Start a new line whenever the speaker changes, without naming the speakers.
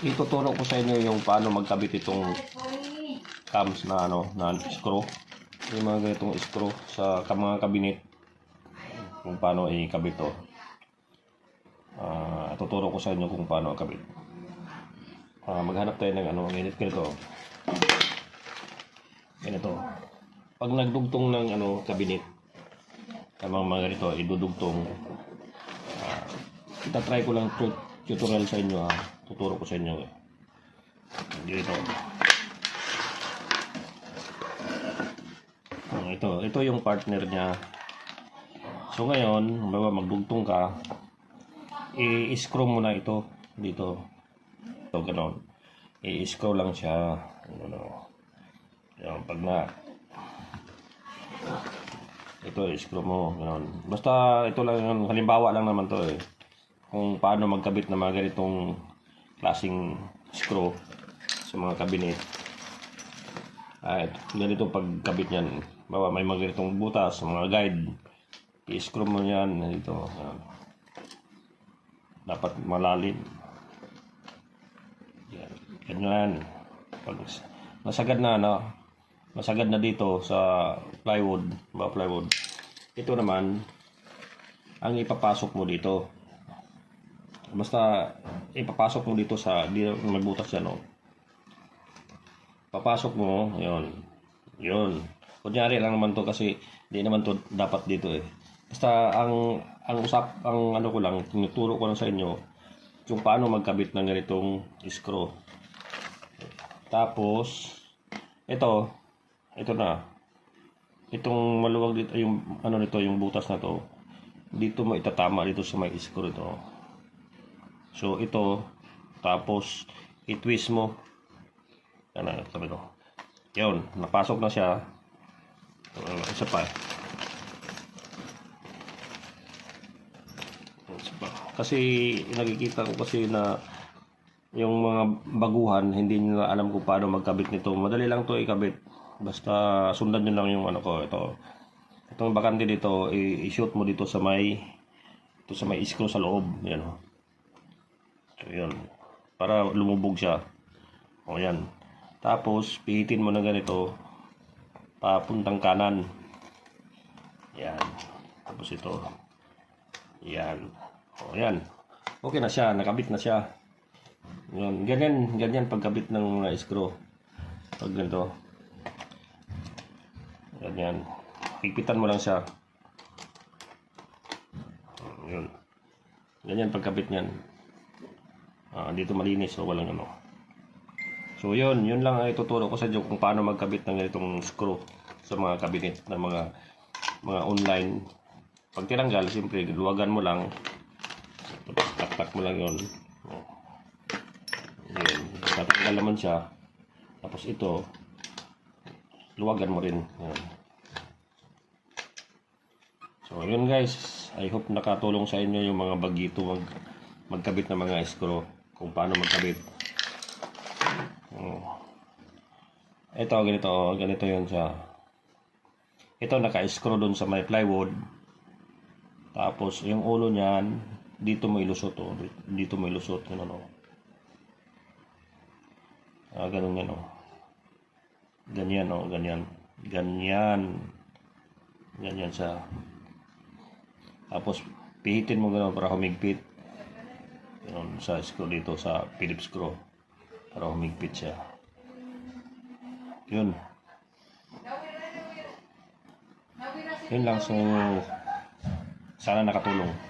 ituturo ko sa inyo yung paano magkabit itong cams na ano, na screw. Yung mga ganitong screw sa mga kabinet. Kung paano ikabit to. Ah, tuturo ko sa inyo kung paano ikabit. Ah, maghanap tayo ng ano, ganit ganito. Ganito. Pag nagdugtong ng ano, kabinet, ang mga ganito, idudugtong. Ah, itatry ko lang tu- tutorial sa inyo ha. Tuturo ko sa inyo. eh. Dito. Ah, ito, ito yung partner niya. So ngayon, bawa magdugtong ka, i-screw mo na ito dito. Ito, ganon. I-screw lang siya. Ano, yan, pag na ito, i-screw mo. Ganon. Basta ito lang, halimbawa lang naman to eh. Kung paano magkabit ng mga ganitong klaseng screw sa mga kabinet. Ah, ito, ganito pagkabit niyan. Bawa may mga ganitong butas, mga guide. I-screw mo yan dito. Yan. Dapat malalim. Yan. Ganyan. Pag masagad na, no? Masagad na dito sa plywood, ba plywood. Ito naman, ang ipapasok mo dito. Basta ipapasok mo dito sa, di may butas yan, no? Papasok mo, yon Yun. Kunyari lang naman to kasi di naman to dapat dito eh. Basta ang ang usap ang ano ko lang tinuturo ko lang sa inyo yung paano magkabit ng ganitong screw. Tapos ito ito na. Itong maluwag dito yung ano nito yung butas na to. Dito mo itatama dito sa may screw ito. So ito tapos i-twist mo. Ano, sabi ko. Yun, napasok na siya. Uh, isa pa. Isa pa. Kasi nakikita ko kasi na yung mga baguhan, hindi nila alam kung paano magkabit nito. Madali lang to ikabit. Basta sundan nyo lang yung ano ko. Ito. Itong bakante dito, i-shoot mo dito sa may ito sa may screw sa loob. Yan o. So, yun. Para lumubog siya. O yan. Tapos, pihitin mo na ganito. Papuntang kanan. Yan. Tapos ito. Yan. O yan. Okay na siya. Nakabit na siya. Yan. Ganyan, ganyan pagkabit ng mga screw. Pag ganito. Ganyan. Higpitan mo lang siya. Yun. Ganyan pagkabit niyan. Ah, dito malinis so walang ano. So yun, yun lang ang ituturo ko sa inyo kung paano magkabit ng ganitong screw sa mga cabinet ng mga mga online. Pag tinanggal, siyempre luwagan mo lang. Tak-tak mo lang yun. Yun. Tatanggal naman siya. Tapos ito, luwagan mo rin. Yan. So yun guys, I hope nakatulong sa inyo yung mga bagito mag magkabit ng mga screw kung paano magkabit. Oh. Ito, ganito, ganito yun siya. Ito, naka-screw dun sa may plywood. Tapos, yung ulo niyan, dito mo ilusot, oh. Dito mo ilusot, yun ano. Ah, ganun yan, oh. Ganyan, oh, ganyan. Ganyan. Ganyan siya. Tapos, pihitin mo gano'n para humigpit. Ganun, sa screw dito, sa Phillips screw. Para humigpit siya. Yun. Yun lang. So, sana nakatulong.